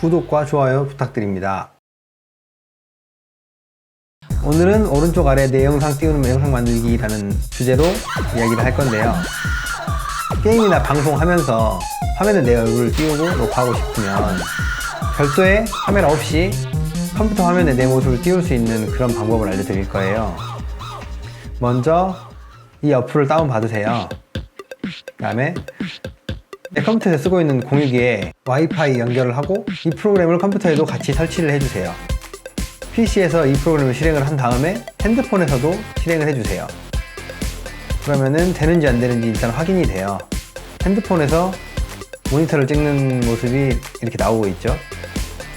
구독과 좋아요 부탁드립니다. 오늘은 오른쪽 아래 내 영상 띄우는 영상 만들기라는 주제로 이야기를 할 건데요. 게임이나 방송하면서 화면에 내 얼굴을 띄우고 녹화하고 싶으면 별도의 카메라 없이 컴퓨터 화면에 내 모습을 띄울 수 있는 그런 방법을 알려드릴 거예요. 먼저 이 어플을 다운받으세요. 그 다음에 내 컴퓨터에 쓰고 있는 공유기에 와이파이 연결을 하고 이 프로그램을 컴퓨터에도 같이 설치를 해주세요. PC에서 이 프로그램을 실행을 한 다음에 핸드폰에서도 실행을 해주세요. 그러면은 되는지 안 되는지 일단 확인이 돼요. 핸드폰에서 모니터를 찍는 모습이 이렇게 나오고 있죠.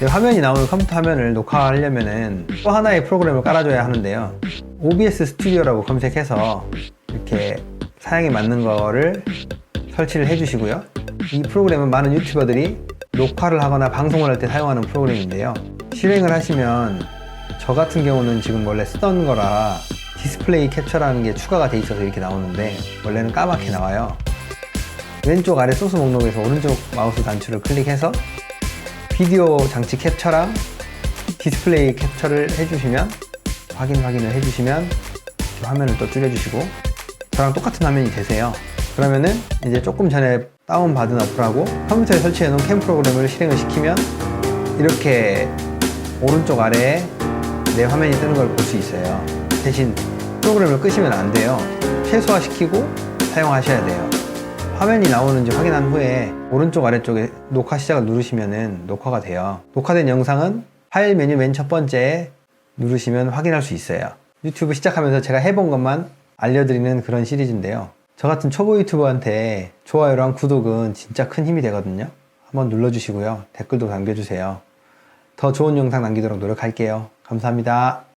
이 화면이 나오는 컴퓨터 화면을 녹화하려면은 또 하나의 프로그램을 깔아줘야 하는데요. OBS 스튜디오라고 검색해서 이렇게 사양에 맞는 거를 설치를 해주시고요. 이 프로그램은 많은 유튜버들이 녹화를 하거나 방송을 할 때 사용하는 프로그램인데요. 실행을 하시면 저 같은 경우는 지금 원래 쓰던 거라 디스플레이 캡처라는 게 추가가 돼 있어서 이렇게 나오는데 원래는 까맣게 나와요. 왼쪽 아래 소스 목록에서 오른쪽 마우스 단추를 클릭해서 비디오 장치 캡처랑 디스플레이 캡처를 해주시면 확인 확인을 해주시면 화면을 또 줄여주시고 저랑 똑같은 화면이 되세요. 그러면은 이제 조금 전에 다운받은 어플하고 컴퓨터에 설치해 놓은 캠 프로그램을 실행을 시키면 이렇게 오른쪽 아래에 내 화면이 뜨는 걸 볼 수 있어요. 대신 프로그램을 끄시면 안 돼요. 최소화시키고 사용하셔야 돼요. 화면이 나오는지 확인한 후에 오른쪽 아래쪽에 녹화 시작을 누르시면 녹화가 돼요. 녹화된 영상은 파일 메뉴 맨 첫 번째에 누르시면 확인할 수 있어요. 유튜브 시작하면서 제가 해본 것만 알려드리는 그런 시리즈인데요. 저 같은 초보 유튜버한테 좋아요랑 구독은 진짜 큰 힘이 되거든요. 한번 눌러주시고요. 댓글도 남겨주세요. 더 좋은 영상 남기도록 노력할게요. 감사합니다.